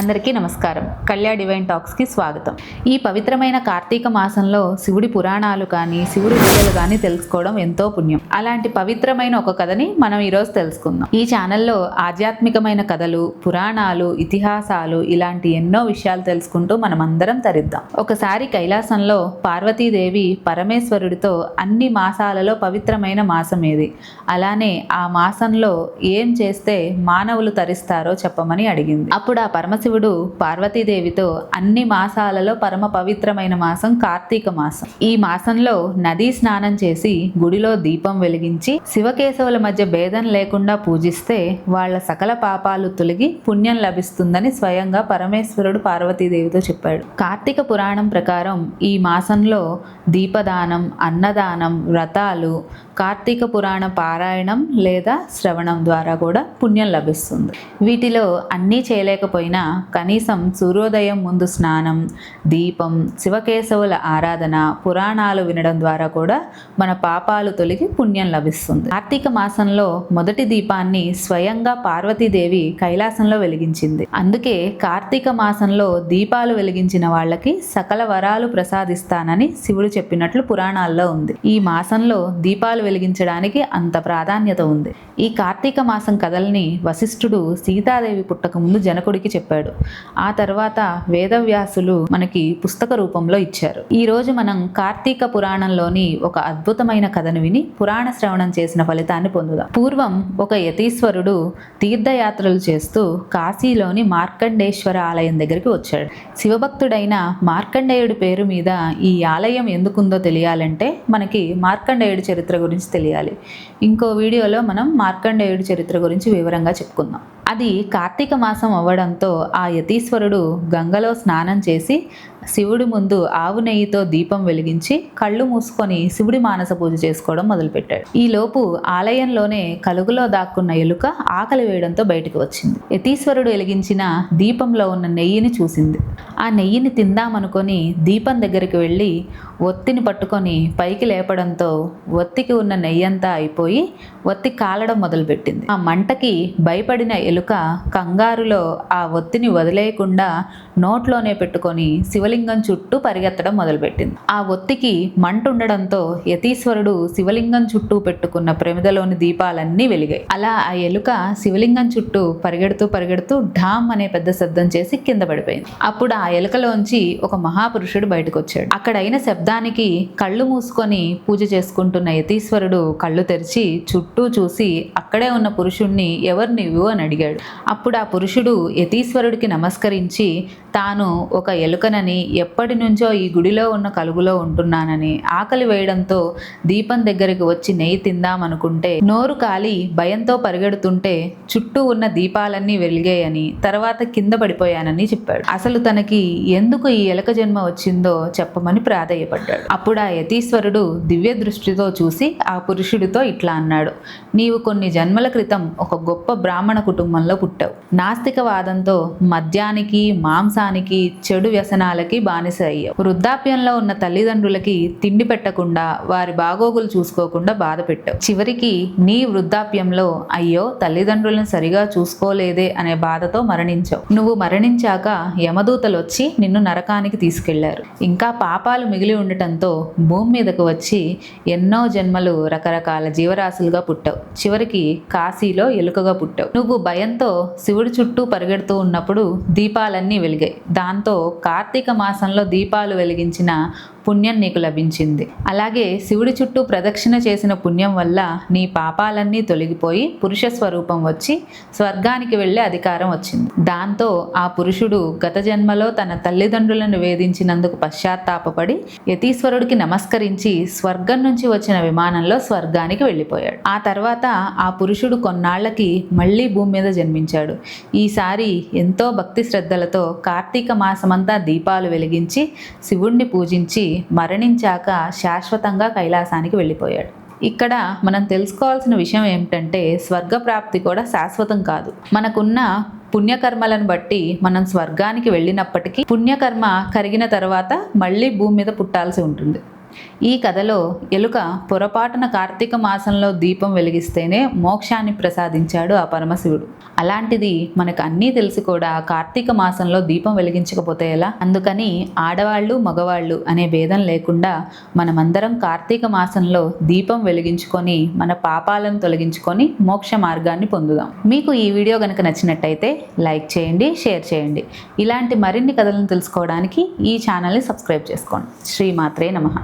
అందరికీ నమస్కారం. కళ్యాణ్ డివైన్ టాక్స్కి స్వాగతం. ఈ పవిత్రమైన కార్తీక మాసంలో శివుడి పురాణాలు కానీ శివుడి లీలలు కానీ తెలుసుకోవడం ఎంతో పుణ్యం. అలాంటి పవిత్రమైన ఒక కథని మనం ఈరోజు తెలుసుకుందాం. ఈ ఛానల్లో ఆధ్యాత్మికమైన కథలు పురాణాలు ఇతిహాసాలు ఇలాంటి ఎన్నో విషయాలు తెలుసుకుంటూ మనం అందరం తరిద్దాం. ఒకసారి కైలాసంలో పార్వతీదేవి పరమేశ్వరుడితో అన్ని మాసాలలో పవిత్రమైన మాసం ఏది? అలానే ఆ మాసంలో ఏం చేస్తే మానవులు తరిస్తారో చెప్పమని అడిగింది. అప్పుడు ఆ పరమశివుడు పార్వతీదేవితో అన్ని మాసాలలో పరమ పవిత్రమైన మాసం కార్తీక మాసం. ఈ మాసంలో నదీ స్నానం చేసి గుడిలో దీపం వెలిగించి శివకేశవుల మధ్య భేదం లేకుండా పూజిస్తే వాళ్ళ సకల పాపాలు తొలగి పుణ్యం లభిస్తుందని స్వయంగా పరమేశ్వరుడు పార్వతీదేవితో చెప్పాడు. కార్తీక పురాణం ప్రకారం ఈ మాసంలో దీపదానం అన్నదానం వ్రతాలు కార్తీక పురాణ పారాయణం లేదా శ్రవణం ద్వారా కూడా పుణ్యం లభిస్తుంది. వీటిలో అన్నీ చేయలేకపోయినా కనీసం సూర్యోదయం ముందు స్నానం దీపం శివకేశవుల ఆరాధన పురాణాలు వినడం ద్వారా కూడా మన పాపాలు తొలగి పుణ్యం లభిస్తుంది. కార్తీక మాసంలో మొదటి దీపాన్ని స్వయంగా పార్వతీదేవి కైలాసంలో వెలిగించింది. అందుకే కార్తీక మాసంలో దీపాలు వెలిగించిన వాళ్ళకి సకల వరాలు ప్రసాదిస్తానని శివుడు చెప్పినట్లు పురాణాల్లో ఉంది. ఈ మాసంలో దీపాలు వెలిగించడానికి అంత ప్రాధాన్యత ఉంది. ఈ కార్తీక మాసం కథల్ని వశిష్ఠుడు సీతాదేవి పుట్టక ముందు జనకుడికి చెప్పాడు. ఆ తర్వాత వేదవ్యాసులు మనకి పుస్తక రూపంలో ఇచ్చారు. ఈ రోజు మనం కార్తీక పురాణంలోని ఒక అద్భుతమైన కథను విని పురాణ శ్రవణం చేసిన ఫలితాన్ని పొందుదాం. పూర్వం ఒక యతీశ్వరుడు తీర్థయాత్రలు చేస్తూ కాశీలోని మార్కండేశ్వర ఆలయం దగ్గరికి వచ్చాడు. శివభక్తుడైన మార్కండేయుడి పేరు మీద ఈ ఆలయం ఎందుకుందో తెలియాలంటే మనకి మార్కండేయుడి చరిత్ర గురించి తెలియాలి. ఇంకో వీడియోలో మనం మార్కండేయుడి చరిత్ర గురించి వివరంగా చెప్పుకుందాం. అది కార్తీక మాసం అవ్వడంతో ఆ యతీశ్వరుడు గంగలో స్నానం చేసి శివుడి ముందు ఆవు నెయ్యితో దీపం వెలిగించి కళ్ళు మూసుకొని శివుడి మానస పూజ చేసుకోవడం మొదలుపెట్టాడు. ఈలోపు ఆలయంలోనే కలుగులో దాక్కున్న ఎలుక ఆకలి వేయడంతో బయటకు వచ్చింది. యతీశ్వరుడు వెలిగించిన దీపంలో ఉన్న నెయ్యిని చూసింది. ఆ నెయ్యిని తిందామనుకొని దీపం దగ్గరికి వెళ్ళి ఒత్తిని పట్టుకొని పైకి లేపడంతో ఒత్తికి ఉన్న నెయ్యంతా అయిపోయి ఒత్తి కాలడం మొదలుపెట్టింది. ఆ మంటకి భయపడిన ఎలుక కంగారులో ఆ ఒత్తిని వదిలేయకుండా నోట్లోనే పెట్టుకొని శివలింగం చుట్టూ పరిగెత్తడం మొదలుపెట్టింది. ఆ ఒత్తికి మంట ఉండడంతో యతీశ్వరుడు శివలింగం చుట్టూ పెట్టుకున్న ప్రమిదలోని దీపాలన్నీ వెలిగాయి. అలా ఆ ఎలుక శివలింగం చుట్టూ పరిగెడుతూ పరిగెడుతూ ఢామ్ అనే పెద్ద శబ్దం చేసి కింద పడిపోయింది. అప్పుడు ఆ ఎలుకలోంచి ఒక మహాపురుషుడు బయటకు వచ్చాడు అక్కడైన శబ్దానికి కళ్ళు మూసుకొని పూజ చేసుకుంటున్న యతీశ్వరుడు కళ్ళు తెరిచి చుట్టూ చూసి అక్కడే ఉన్న పురుషుణ్ణి ఎవరు నువ్వు అని అడిగాడు. అప్పుడు ఆ పురుషుడు యతీశ్వరుడికి నమస్కరించి తాను ఒక ఎలుకనని ఎప్పటి నుంచో ఈ గుడిలో ఉన్న కలుగులో ఉంటున్నానని ఆకలి వేయడంతో దీపం దగ్గరికి వచ్చి నెయ్యి తిందామనుకుంటే నోరు కాలి భయంతో పరిగెడుతుంటే చుట్టూ ఉన్న దీపాలన్నీ వెలిగాయని తర్వాత కింద పడిపోయానని చెప్పాడు. అసలు తనకి ఎందుకు ఈ ఎలుక జన్మ వచ్చిందో చెప్పమని ప్రాధేయపడ్డాడు. అప్పుడు ఆ యతీశ్వరుడు దివ్య దృష్టితో చూసి ఆ పురుషుడితో ఇట్లా అన్నాడు. నీవు కొన్ని జన్మల క్రితం ఒక గొప్ప బ్రాహ్మణ కుటుంబంలో పుట్టావు. నాస్తికవాదంతో మద్యానికి మాంసానికి చెడు వ్యసనాలకి బానిస అయ్యావు. వృద్ధాప్యంలో ఉన్న తల్లిదండ్రులకి తిండి పెట్టకుండా వారి బాగోగులు చూసుకోకుండా బాధ పెట్టావు చివరికి నీ వృద్ధాప్యంలో అయ్యో తల్లిదండ్రులను సరిగా చూసుకోలేదే అనే బాధతో మరణించావు. నువ్వు మరణించాక యమదూతలు వచ్చి నిన్ను నరకానికి తీసుకెళ్ళారు. ఇంకా పాపాలు మిగిలి ఉండటంతో భూమి మీదకు వచ్చి ఎన్నో జన్మలు రకరకాల జీవరాశులుగా పుట్టావు. చివరికి కాశీలో ఎలుకగా పుట్టావు. నువ్వు భయంతో శివుడి చుట్టూ పరిగెడుతూ ఉన్నప్పుడు దీపాలన్నీ వెలిగాయి. దాంతో కార్తీక మాసంలో దీపాలు వెలిగించిన పుణ్యం నీకు లభించింది. అలాగే శివుడి చుట్టూ ప్రదక్షిణ చేసిన పుణ్యం వల్ల నీ పాపాలన్నీ తొలగిపోయి పురుష స్వరూపం వచ్చి స్వర్గానికి వెళ్ళే అధికారం వచ్చింది. దాంతో ఆ పురుషుడు గత జన్మలో తన తల్లిదండ్రులను వేధించినందుకు పశ్చాత్తాపపడి యతీశ్వరుడికి నమస్కరించి స్వర్గం నుంచి వచ్చిన విమానంలో స్వర్గానికి వెళ్ళిపోయాడు. ఆ తర్వాత ఆ పురుషుడు కొన్నాళ్ళకి మళ్ళీ భూమి మీద జన్మించాడు. ఈసారి ఎంతో భక్తి శ్రద్ధలతో కార్తీక మాసమంతా దీపాలు వెలిగించి శివుణ్ణి పూజించి మరణించాక శాశ్వతంగా కైలాసానికి వెళ్ళిపోయాడు. ఇక్కడ మనం తెలుసుకోవాల్సిన విషయం ఏమిటంటే స్వర్గప్రాప్తి కూడా శాశ్వతం కాదు. మనకున్న పుణ్యకర్మలను బట్టి మనం స్వర్గానికి వెళ్ళినప్పటికీ పుణ్యకర్మ కరిగిన తర్వాత మళ్ళీ భూమి మీద పుట్టాల్సి ఉంటుంది. ఈ కథలో ఎలుక పొరపాటున కార్తీక మాసంలో దీపం వెలిగిస్తేనే మోక్షాన్ని ప్రసాదించాడు ఆ పరమశివుడు. అలాంటిది మనకు అన్నీ తెలిసి కూడా కార్తీక మాసంలో దీపం వెలిగించకపోతే ఎలా? అందుకని ఆడవాళ్ళు మగవాళ్ళు అనే భేదం లేకుండా మనమందరం కార్తీక మాసంలో దీపం వెలిగించుకొని మన పాపాలను తొలగించుకొని మోక్ష మార్గాన్ని పొందుదాం. మీకు ఈ వీడియో కనుక నచ్చినట్టయితే లైక్ చేయండి షేర్ చేయండి. ఇలాంటి మరిన్ని కథలను తెలుసుకోవడానికి ఈ ఛానల్ని సబ్స్క్రైబ్ చేసుకోండి. శ్రీమాత్రే నమః.